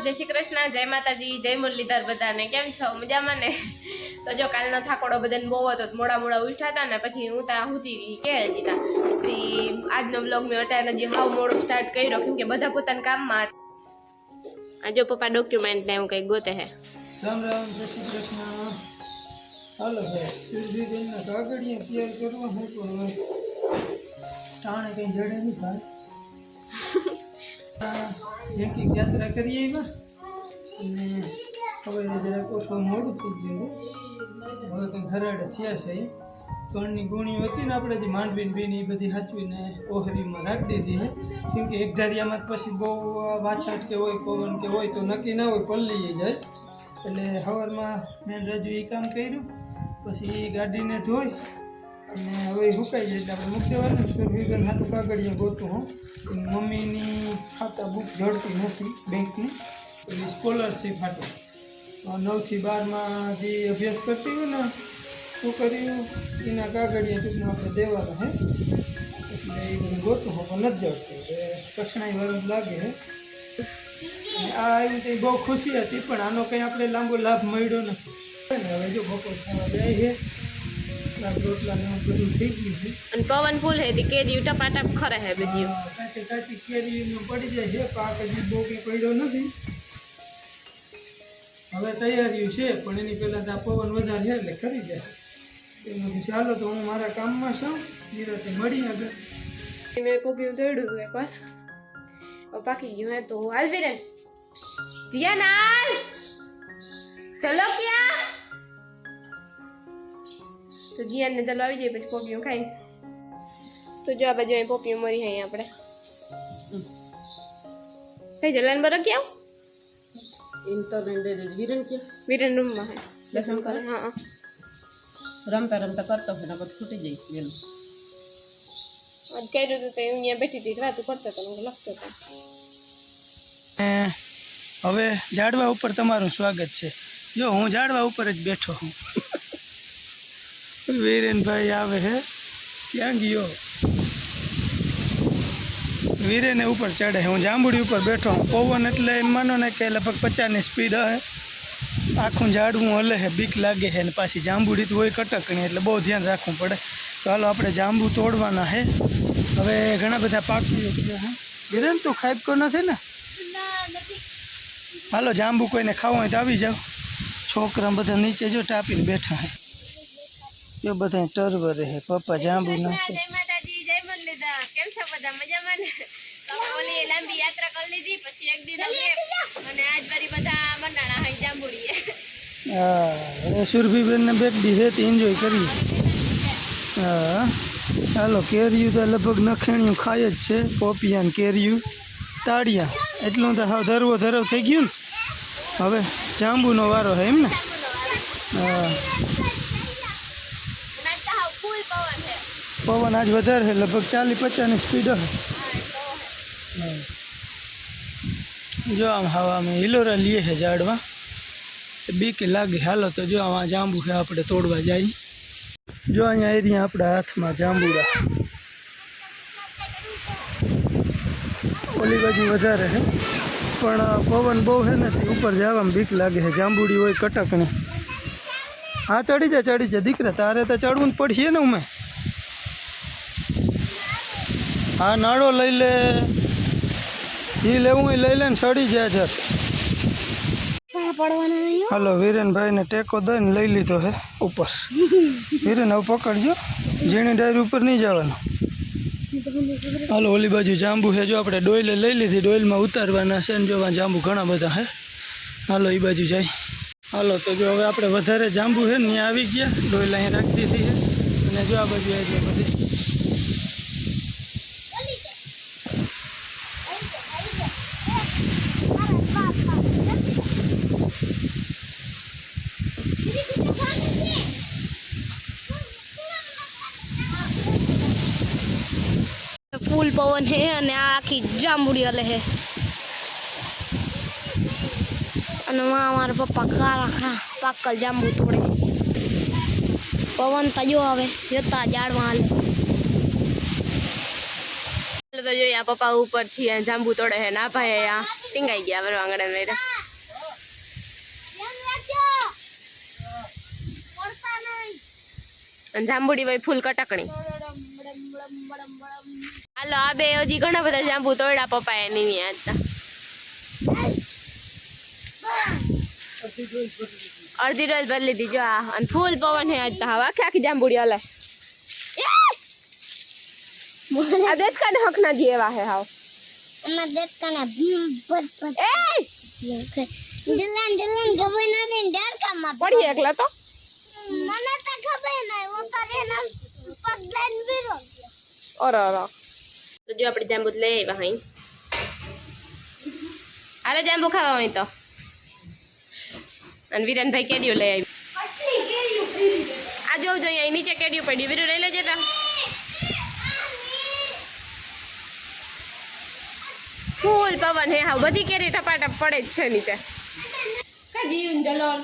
Hello જય શ્રી કૃષ્ણ, જય માતાજી, જય મુરલીધર બધાને. કેમ છો? મજામાં ને? તો જો કાલનો થાકોડો બધાને બહુ હતો, તો મોડા મોડા ઉઠ્યા હતા ને, પછી હું ત્યાં હુતી રહી કે હજી તા પછી આજનો બ્લોગ મેં અટાણે હજી હાવ મોડો સ્ટાર્ટ કર્યો, કેમ કે બધા પોતાના કામમાં હતા. આ જો પપ્પા ડોક્યુમેન્ટ ને એવું કંઈક ગોતે હે. રામ રામ, જય શ્રી કૃષ્ણ. હાલો ભાઈ સુરભીબેનના કાગળિયા તૈયાર કરવા હું પણ હવે ટાણે કંઈ જડે નહીં ભાઈ. જેકી યાત્રા કરીએ એમાં અને હવે જરાક ઓછું મોડું થઈ ગયું. હવે કંઈ ઘરાડે થયા છે. એ કણની ગુણીઓ હતી ને આપણે જે માંડવીને બીને એ બધી હાચવીને ઓહરીમાં રાખી દીધી છે. કેમ કે એક ધારિયામાં પછી બહુ વાછટ કે હોય, પવન કે હોય તો નક્કી ના હોય પલ્લી જાય. એટલે હવારમાં મેં રજૂ એ કામ કર્યું. પછી એ ગાડીને ધોઈ અને હવે એ સુકાઈ જાય એટલે આપણે મૂકી દેવાનું સુરભીબેન હાથ કાગળિયા ગોતું, હું. મમ્મીની ખાતા બુક જડતી નથી બેંકની. એટલે સ્કોલરશીપ હાટો. નવથી બારમાં જે અભ્યાસ કરતી હોય ને છોકરીઓ એના કાગળિયા ટૂંકમાં આપણે દેવાના, હે. એટલે એ બધું ગોતું, હું, પણ નથી જડતું. એટલે કઠણાઈ વાળું લાગે, હે. અને આ આવી તો બહુ ખુશી હતી, પણ આનો કંઈ આપણે લાંબો લાભ મળ્યો નથી. ને હવે જો બપોર ખાવા જાય છે. શાક રોટલા ને બધું થઈ ગયું છે. અને પવન ફૂલ હે તે કેરી ટપાટપ ખરે હે બધી. કાચી પડી જાય છે પાક હજી બહુ કંઈ પડ્યો નથી. હવે તૈયારીઓ છે પણ એની પહેલાં તો આ પવન વધારે છે એટલે ખરી જાય. એમાં ચાલો તો હું મારા કામમાં છું નિરાતે મળી આગળ. મેં પોપિયું તોડ્યું હતું એકવાર પાકી ગયું હે તો હાલ વિરેન જીયાન હાલ ચલો ક્યાં? તો જીયાનને ચાલો આવી જઈએ પછી પોપિયું ખાઈ. તો જો આ બાજુ અહીં પોપિયું મરી અહીં આપણે. કઈ જલાન બરો ક્યાં એમ તો બેન દે દેજ. વિરન કે વિરેન રૂમમાં હે લસણ કરે? હા હા. રમતા રમતા કરતો હોય ને પછી જાય આજ કર્યું હતું તો અહીંયા બેઠી હતી વાતું કરતો હતો મને લખતો હતો. હવે ઝાડવા ઉપર તમારું સ્વાગત છે. જો હું ઝાડવા ઉપર જ બેઠો હું વીરેનભાઈ આવે છે ક્યાં ગયો વીરેને ઉપર ચડે હું જાંબુડી ઉપર બેઠો હું પવન એટલે એમ માનો ને કે લગભગ પચાસની સ્પીડ હે। આખું ઝાડવું હલે છે બીક લાગે છે ને પાછી જાંબુડી તો હોય કટકણી એટલે બહુ ધ્યાન રાખવું પડે। તો હાલો આપણે જાંબુ તોડવાના છે હવે ઘણા બધા પાકી ગયા હે। વીરેન તું ખાઈપકો નથી ને? હાલો જાંબુ કોઈને ખાવું હોય તો આવી જાઓ। છોકરા બધા નીચે જો ટાપીને બેઠા હે। જો બધા ટરવરે હે. પપ્પા જાંબુ નાખે જય માતાજી જય મુરલીધર કેમ છો બધા? મજામાં ને? તો આપણે ઓલી લાંબી યાત્રા કરી લીધી પછી એક દિન અને આજ વળી બધા મંડાણા હઈ જાંબુડીએ. હા હવે સુરભીબેનને બેક દી હે તે એન્જોય કરીએ. હા ચાલો કેરિયું તો લગભગ નખેણિયું ખાય જ છે પોપિયા ને કેરિયું તાળિયા એટલું તો હાવ ધરવો ધરવ થઈ ગયું ને. હવે જાંબુનો વારો હે એમ ને? હા ફૂલ પવન છે પવન આજ વધારે છે, લગભગ ચાલીસ પચાસની સ્પીડ હે જો આમ હવામાં હિલોરા લઈએ છે ઝાડવા બીક લાગે. હાલો તો જો આમાં જાંબુ છે, આપણે તોડવા જઈએ જો અહીંયા એરિયા આપણા હાથમાં જાંબુડા. ઓલી બાજુ વધારે છે, પણ પવન બહુ છે નથી ઉપર જવામાં બીક લાગે છે. જાંબુડી હોય કટકની. હા, ચડી જા ચડી જા. દીકરા, તારે તો ચડવું જ પડશે ને ઉમે. હા નાળો લઈ લે. એ લેવું એ લઈ લે ને સડી જાય છે. હાલો વીરેનભાઈ ને ટેકો દઈને લઈ લીધો હે ઉપર. વીરેન હવે પકડજો. ઝીણી ડાયરી ઉપર નહીં જવાનું. હાલો ઓલી બાજુ જાંબુ છે જો આપણે ડોયલે લઈ લીધી ડોયલમાં ઉતારવાના છે ને જો જાંબુ ઘણા બધા હે. હાલો એ બાજુ જાય. હાલો તો જો હવે આપણે વધારે જાંબુ છે ને ત્યાં આવી ગયા. ડોયલ અહીંયા રાખી દીધી છે અને જો આ બાજુ આવી બધી. પવન હે અને આ આખી જાંબુડી હલે હે. અને માં અમારા પપ્પા કારા ખરા પાકલ જાંબુ તોડે. પવન તો આવે, જોતા જાડવા હાલે. તો જોઈએ આ પપ્પા ઉપરથી જાંબુ તોડે હે. ના ભાઈ, આ ટીંગાઈ ગયા વરવા આંગણે મેરે અને જાંબુડી ભાઈ ફૂલ કટકણી. હાલો આ બે હજી ઘણા બધા જાંબુ તોડ્યા પપ્પા એની ની આજ તો. અડધી રોજ બદલી લીધી જો આ. અને ફૂલ પવન હે આજ તો હવે. આખી આખી જાંબુડી હલે આ દેચકા ને હક ના દી એવા હે હાવ. એમાં દેખ કને ભીમ ભટ ભટ એ! જલન જલન ખબર નથી ને ડર કામમાં પડી એકલા તો? મને તો ખબર નહીં હું તો એના પગ લઈને બીરો ઓર ઓર તો જો આપણે જાંબુ લઈ આવ્યા અહીં હાલે જાંબુ ખાવા હોય તો. અને વિરેનભાઈ કેડિયું લઈ આવી. આ જોવું જોઈએ અહીં નીચે કેડિયું પડ્યું વીરુ લઈ લેજે તા. ફૂલ પવન હે હા બધી કેરી ટપાટપ પડે જ છે નીચે. કા જલોલ?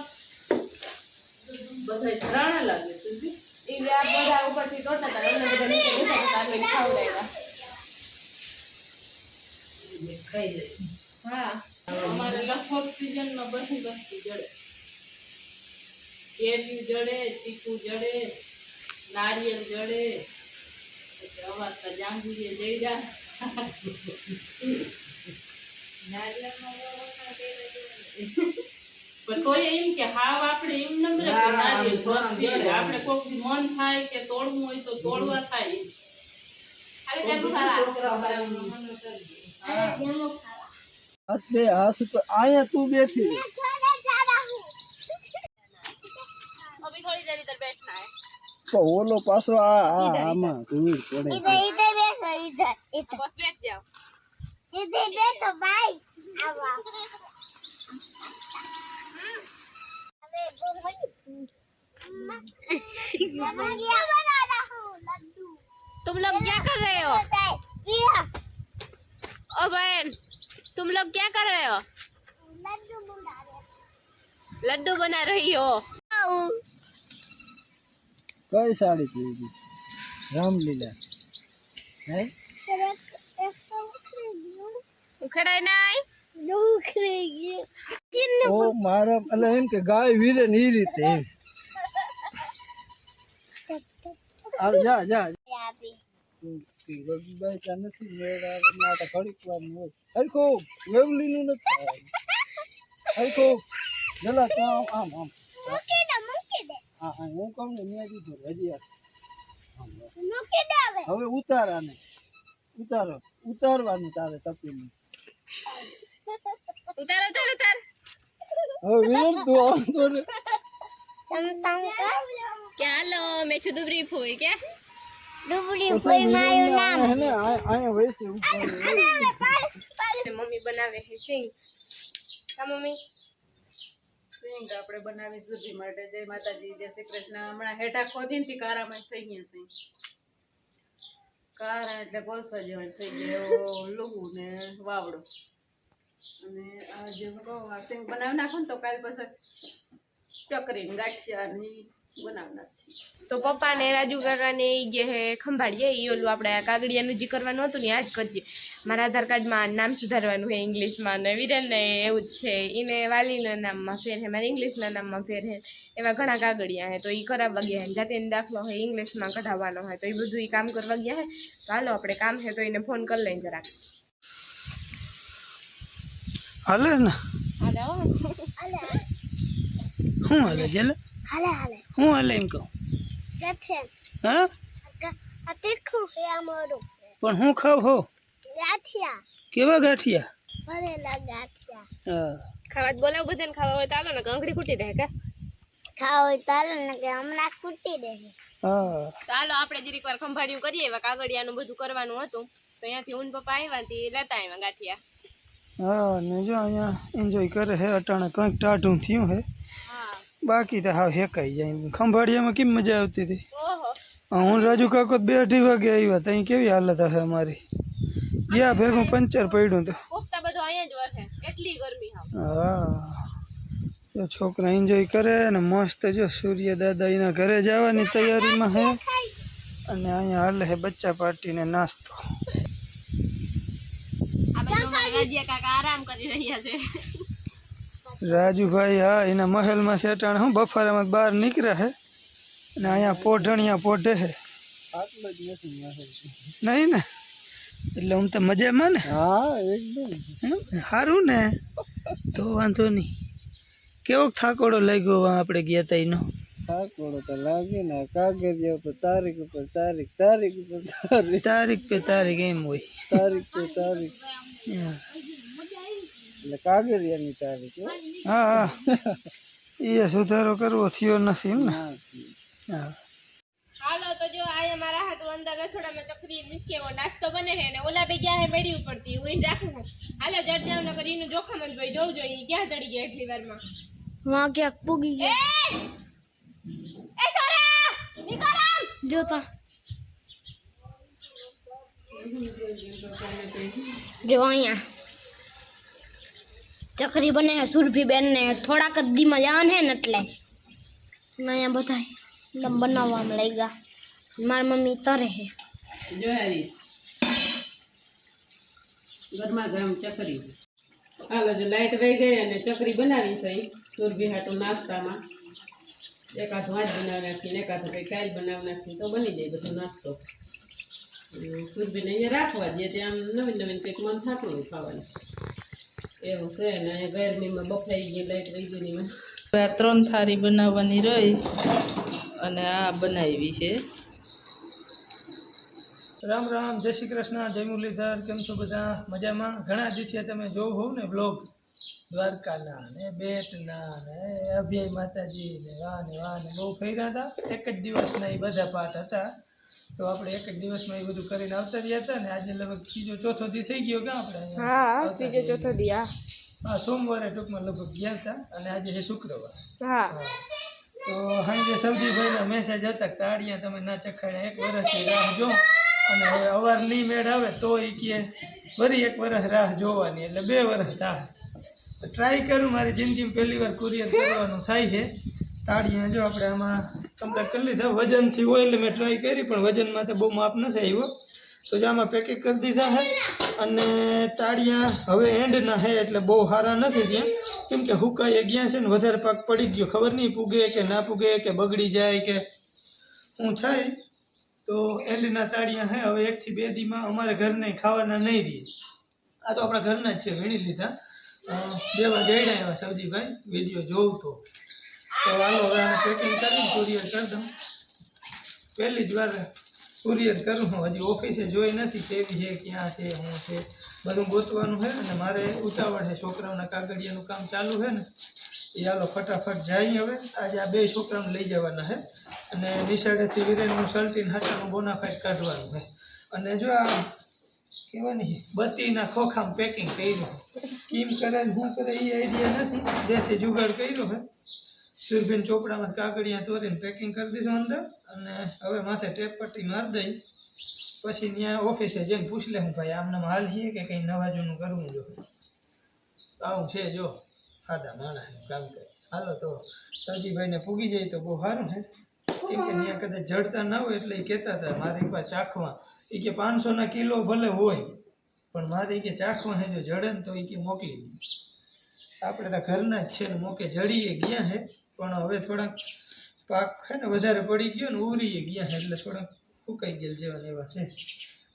બધા ઘરાણા લાગે છે. એ બધા ઉપરથી તોડતા હતા એમને બધા નીચે ખાવડાવ્યા ખાઈ જાય હા. અમારે લગભગ સિઝનમાં બધી વસ્તુ જડે. કેરી જડે ચીકુ જડે નારિયેલ જડે. અવાજ તો જાંબુએ જઈ પણ તોય એમ કે હાવ આપણે એમ કે આપણે કોક મન થાય કે તોડવું હોય તો તોડવા થાય. જાંબુ ખાવા હાથે હાથ ઉપર અહીંયા તું બેઠી રહે. अभी थोड़ी देर इधर बैठना है તો ઓલો પાછો આ આ આમાં ધૂળ પડે इधर इधर बैठो इधर इधर बस बैठ जाओ इधर बैठो भाई अब आओ। अरे वो वही- मैं ये बना रहा हूँ लड्डू तुम लोग क्या कर रहे हो होता है पिया ओ बहन तुम लोग क्या कर रहे हो लड्डू बना रहे लड्डू बना रही हो हैं। કઈ સાડી પહેરી રામલીલા હે फिर एक एक तो उखड़ेगी, उखड़ाई नहीं दो उखड़ेगी। तीन ઓ મારા એટલે એમ કે ગાય વીરે ને ઈ રીતે એમ હાલ જા જા यहाँ पे રઘુભાઈ ત્યાં નથી મેળા આ તો ઘડીક વાર નું હોય હરખો વેવલીનું નથી થાય હરખો જલા તો આમ આમ આમ મૂકી દે મૂકી દે હા હા હું કહું ને ત્યાં દીધું હજી આ. આમ, આમ. મૂકી દે હવે હવે ઉતાર આને ઉતારો ઉતારવાનું તારે તપીને उतार उतार उतार હવે વિરમ તું આવતો ને તમ તમ કર क्या लो मैं छुदुबरी फूई क्या ડુબડી કોઈ મારું નામ. હે આયા વેસી મમ્મી બનાવે છે સિંગ. કા મમ્મી. સિંગ આપણે બનાવી સુધી માટે. જય માતાજી જય શ્રી કૃષ્ણ. હમણાં હેઠા ખોદીને થી કારામાં થઈ ગયા સિંગ કારા એટલે કોલસો જેવા થઈ ગયો. લુગુ ને વાવડો. અને આ જે કહો આ સિંગ બનાવી નાખો ને તો કાલ પછી ચકરી ગાંઠિયા ની તો પપ્પા ને રાજુ કાકા ને જે હે ખંભાળીએ એ ઓલું આપણે આ કાગડિયાનું જે કરવાનું હતું ને આ જ કરજે. મારા આધાર કાર્ડમાં નામ સુધારવાનું છે ઇંગ્લિશમાં ને વિરેન ને એવું જ છે. એને વાલીના નામમાં ફેર છે મારે ઇંગ્લિશના નામમાં ફેર છે એવા ઘણા કાગળિયા છે તો એ કરાવવા ગયા છે જાતે દાખલો હોય ઇંગ્લિશમાં કઢાવવાનો હોય તો એ બધું એ કામ કરવા ગયા છે તો હાલો આપણે કામ છે તો એને ફોન કરી લઈને જરાક હાલે ને? હાલે હો. હાલે શું હાલે જેલે? હાલે હાલે. હું હાલે એમ કહું? હા? આ તીખું છે અમારું પણ હું ખાવ હો? ગાંઠિયા. કેવા ગાંઠિયા? ભરેલા ગાંઠિયા. હા. ખાવા જ બોલાવ બધાને ખાવા હોય તો હાલો ને કંકડી કૂટી દે કે? ખાવા હોય ચાલો ને કે હમણાં કૂટી દે. હા. ચાલો આપણે જરીક વાર ખંભાળિયું કરીએ એવા કાગળિયાનું બધું કરવાનું હતું. તો અહીંયાથી ઊન પપ્પા આવ્યા થી લેતા આવ્યા ગાંઠિયા. હા ને જો અહીંયા એન્જોય કરે હે અટાણે કંઈક ટાઢું થયું હા. બાકી તો હાવ હેકાઈ જાય ખંભાળિયામાં કેમ મજા આવતી હતી? હું રાજુ કાકો બે અઢી વાગે આવ્યા ત્યાં કેવી હાલત હશે અમારી? ગયા ભેગું પંચર પડ્યું તો. હા. છોકરા એન્જોય કરે ને મસ્ત જો સૂર્ય દાદા એના ઘરે જવાની તૈયારીમાં હે. અને અહીંયા હાલે હે બચ્ચા પાર્ટીને નાસ્તો. કાકા આરામ કરી રહ્યા છે. રાજુભાઈ હા એના મહેલમાં સેટાણ હું બફારામાં બહાર નીકળ્યા હે અને અહીંયા પોઢણિયા પોઢે હે નહીં ને એટલે હું તો મજામાં ને હા એકદમ સારું ને તો વાંધો નહીં કેવો થાકોડો લાગ્યો વા આપણે ગયા તા એનો થાકોડો તો લાગે ને કાગળિયા ઉપર તારીખ ઉપર તારીખ તારીખ ઉપર તારીખ તારીખ પે તારીખ એમ હોય તારીખ પર તારીખ હા. એટલે કાગળિયાની તારીખ હા. હા એ સુધારો કરવો થયો નથી એમ ને? હા હાલો તો જો આયા મારા હાટુ અંદર રસોડામાં ચકરી મીન્સ નાસ્તો બને ને ઓલા બે ગયા હે મેળી ઉપરથી હું રાખું હાલો જડ ન કરી એનું જોખમ જ ભાઈ જોવું જોઈએ ઈ ક્યાં ચડી ગયા એટલી વારમાં? માં ક્યાંક પૂગી ગયા. એ! સોરા! નીકળ! જોતા જો અહીંયા. ચકરી બને છે સુરભી બેન ને થોડાક જ દીમાં જવાનું છે ને એટલે ને અહીંયા બધા એકદમ બનાવવામાં લઈ ગયા મારી મમ્મી તરે છે જો હારી ગરમા ગરમ ચકરી હાલો જો લાઈટ વહી ગઈ અને ચકરી બનાવી છે ઈ સુરભી હાટું નાસ્તામાં એકાદ વાંચ બનાવી નાખીને એકાદ કંઈ કાલ બનાવી નાખી તો બની જાય બધો નાસ્તો અને સુરભીને અહીંયા રાખવા દઈએ ત્યાં આમ નવીન નવીન કંઈક મન થતું હોય ખાવાનું એવું છે ને અહીંયા ગરમીમાં બફાઈ ગઈ લાઈટ વહી ગઈ ની આ ત્રણ થાળી બનાવવાની રહી અને આ બનાવી છે. રામ રામ જય શ્રી કૃષ્ણ જય મુરલીધર કેમ છો બધા? મજામાં? ઘણા દિવસે તમે જોવ હોવ ને બ્લોગ દ્વારકાના ને બેટના ને અભય માતાજી ને વાહ ને વાહ ને બહુ ફેર્યા હતા. એક જ દિવસના એ બધા પાઠ હતા. તો આપણે એક જ દિવસમાં એ બધું કરીને આવતા રહ્યા હતા ને આજે લગભગ ત્રીજો ચોથો દી થઈ ગયો કે આપણે? હા ત્રીજો ચોથો દી હા. સોમવારે ટૂંકમાં લગભગ ગયા હતા અને આજે છે શુક્રવાર. હા. તો સાંજે સૌજીભાઈના મેસેજ હતા કે તાળિયા તમે ના ચખાડ્યા એક વર્ષથી રાહ જો અને હવે અવાર નહીં મેળ આવે તો એ કહે ફરી એક વર્ષ રાહ જોવાની. એટલે બે વર્ષ રાહ ટ્રાય કરું મારી જિંદગીમાં પહેલી વાર કુરિયર કરવાનું થાય છે. તાળીયા જો આપણે આમાં કમ્પ્લીટ કરી લીધા. વજનથી હોય એટલે મેં ટ્રાય કરી, પણ વજનમાં તો બહુ માપ નથી આવ્યો તો આમાં પેકિંગ કરી દીધા છે. અને તાળિયા હવે એન્ડના છે એટલે બહુ સારા નથી ત્યાં કેમ કે હુકાઈ ગયા છે ને વધારે પાક પડી ગયો. ખબર નહીં પૂગે કે ના પૂગે કે બગડી જાય કે શું થાય. તો એન્ડના તાળિયા હે હવે એકથી બે દીમાં અમારે ઘરને ખાવાના નહીં રહીએ આ તો આપણા ઘરના જ છે. વીણી લીધા. દેવા જઈ આવ્યા સૌજીભાઈ વીડિયો જોઉં તો તો હાલો હવે આને પેકિંગ કરીને કુરિયર કરી દઉં. પહેલી જ વાર કુરિયર કરું હું હજી ઓફિસે જોઈ નથી કેવી છે, ક્યાં છે, શું છે. બધું ગોતવાનું છે અને મારે ઉતાવળ છે. છોકરાઓના કાગળિયાનું કામ ચાલુ છે ને, એ હાલો ફટાફટ જાય હવે. આજે આ બે છોકરાઓને લઈ જવાના છે. અને નિશાળેથી વિરેનનું સલ્ટીન હાટાનું બોનાફાઈટ કાઢવાનું છે. અને જો આ કહેવાની બત્તીના ખોખામાં પેકિંગ કર્યું કેમ કરે શું કરે એ આઈડિયા નથી. દેશી જુગાડ કર્યો છે. સુરભીન ચોપડામાં કાગળિયા તોરીને પેકિંગ કરી દીધું અંદર અને હવે માથે ટેપ પટ્ટી મારી દઈ. પછી ત્યાં ઓફિસે જઈને પૂછી લે હું ભાઈ આમને હાલ છીએ કે કંઈ નવા જૂનું કરવું જો આવું છે જો સાદા કામ કરે હાલો તો સજીભાઈને પૂગી જાય તો બહુ સારું છે કેમ કે ત્યાં કદાચ જડતા ના હોય એટલે એ કહેતા હતા, મારી પાસે ચાખવા. એ કે પાંચસોના કિલો ભલે હોય, પણ મારે કે ચાખવા હે, જો જડે ને તો એ કે મોકલી આપણે તો ઘરના જ છે ને, મોકે જડીએ ગયા હે. પણ હવે થોડાક પાક છે ને વધારે પડી ગયો ને ઉરીએ ગયા છે એટલે થોડાક સુકાઈ ગયેલ જેવા એવા છે.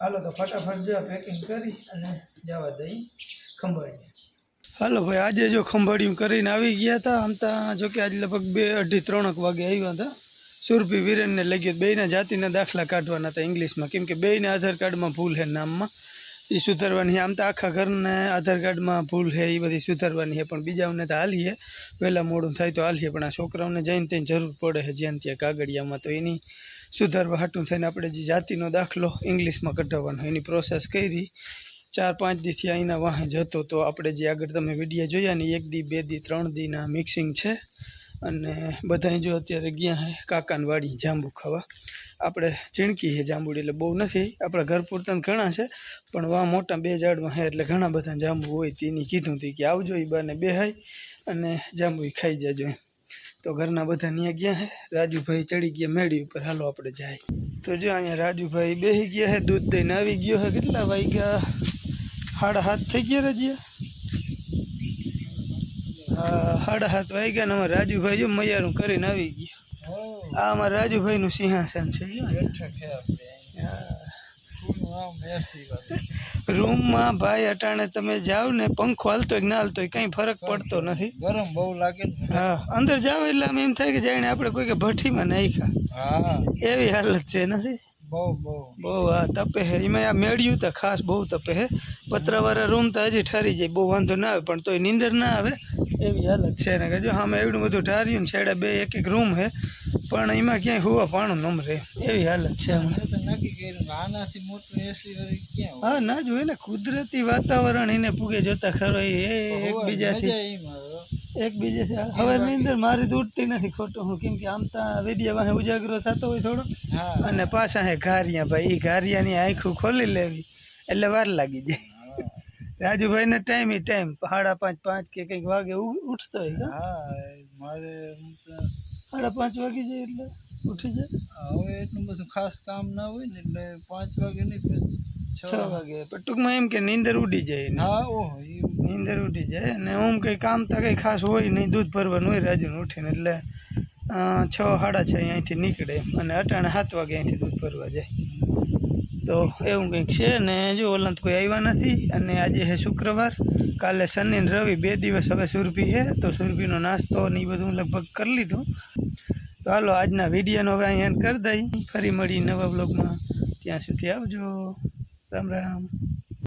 હાલો તો ફટાફટ જો પેકિંગ કરી અને જવા દઈ ખંભાળીએ. હાલો ભાઈ, આજે જો ખંભાળિયું કરીને આવી ગયા હતા આમ તો જો કે આજે લગભગ બે, અઢી, ત્રણક વાગે આવ્યા હતા. સુરભી વિરેનને લઈ ગયો, બેયના જાતિના દાખલા કાઢવાના હતા ઇંગ્લિશમાં. કેમ કે બેયના આધાર કાર્ડમાં ભૂલ છે નામમાં. એ સુધારવાની આમ તો આખા ઘરને આધાર કાર્ડમાં ભૂલ છે, એ બધી સુધારવાની છે. પણ બીજાઓને તો હાલીએ. વહેલા મોડું થાય તો હાલીએ. પણ આ છોકરાઓને જઈને ત્યાં જરૂર પડે છે. જ્યાં ત્યાં કાગળિયામાં તો એની સુધારવા હાટું થઈને આપણે જે જાતિનો દાખલો ઇંગ્લિશમાં કઢાવવાનો, એની પ્રોસેસ કરી. ચાર પાંચ દીથી અહીંના વાહે જતો તો આપણે જે આગળ તમે વિડીયા જોયા ને, એક દી, બે દી, ત્રણ દીના મિક્સિંગ છે. અને બધા જો અત્યારે ગયા હે કાકાની વાડી જાંબુ ખાવા. આપણે ચીણકી છે જાંબુડી, એટલે બહુ નથી. આપણા ઘર પૂરતા ઘણા છે, પણ વા મોટા બે ઝાડમાં છે એટલે ઘણા બધા જાંબુ હોય તેની કીધું હતી કે આવજો એ બાને બેહાય અને જાંબુ ખાઈ જાજો એમ. તો ઘરના બધા ત્યાં ગયા હે, રાજુભાઈ ચડી ગયા મેળી ઉપર. હાલો આપણે જાય. તો જો અહીંયા રાજુભાઈ બેસી ગયા હે, દૂધ દઈને આવી ગયો હે, કેટલા વાગ્યા? સાડા હાથ થઈ ગયા રજીયા? હા સાડા હાથ વાગ્યા ને અમારે રાજુભાઈ જો મૈયારું કરીને આવી ગયા. આ અમારા રાજુભાઈનું સિંહાસન છે. રૂમમાં ભાઈ અટાણે તમે જાઓ ને પંખો હાલતો કે ના હાલતો કંઈ ફરક પડતો નથી. ગરમ બહુ લાગે હા અંદર જાઓ એટલે આમ એમ થાય કે જાણે આપણે કોઈ કે ભઠ્ઠીમાં નાખ્યા. એવી હાલત છે નથી? બહુ બહુ. બહુ આ તપે હે એમાં આ મેળ્યું તો ખાસ બહુ તપે હે પતરાવાળા રૂમ તો હજી ઠરી જાય બહુ વાંધો ના આવે પણ તોય નીંદર ના આવે. એવી હાલત છે. ને કે જો આમાં એવડું બધું ઠાર્યું ને છેડે બે એક એક રૂમ હે પણ એમાં ક્યાંય હુવા પાણું નમ રહે એવી હાલત છે? હા ના જોઈએ ને કુદરતી વાતાવરણ એને પૂગે જોતા ખરો એ એકબીજાથી એકબીજાથી હવે અંદર મારી તો ઉઠતી નથી ખોટું હું કેમ કે આમ તો વેડિયા વાહે ઉજાગરો થતો હોય થોડો. અને પાછા હે ઘારિયા ભાઈ એ ઘારિયાની આંખું ખોલી લેવી એટલે વાર લાગી જાય. રાજુભાઈને ટાઈમ એ ટાઈમ સાડા પાંચ પાંચ કે કંઈક વાગે ઉઠતો હોય હા મારે સાડા પાંચ વાગી જાય એટલે ઉઠી જાય. હવે એટલું બધું ખાસ કામ ના હોય ને એટલે પાંચ વાગે નહીં છ વાગે. પણ ટૂંકમાં એમ કે નીંદર ઉડી જાય. હા ઓહો નીંદર ઉડી જાય અને ઓમ કંઈ કામ તો કંઈ ખાસ હોય નહીં દૂધ ભરવાનું હોય રાજુને ઉઠીને એટલે છ સાડા છ અહીંયાથી નીકળે. અને અટાણે સાત વાગે અહીંથી દૂધ ભરવા જાય. તો એવું કંઈક છે ને જો ઓલા કોઈ આવ્યા નથી અને આજે છે શુક્રવાર, કાલે શનિ રવિ બે દિવસ હવે સુરભી છે, તો સુરભીનો નાસ્તો ને એ બધું લગભગ કરી લીધું. તો હાલો, આજના વિડીયોનો હવે અહીંયા કરી દઈ. ફરી મળી નવા બ્લોગમાં ત્યાં સુધી આવજો. રામ રામ.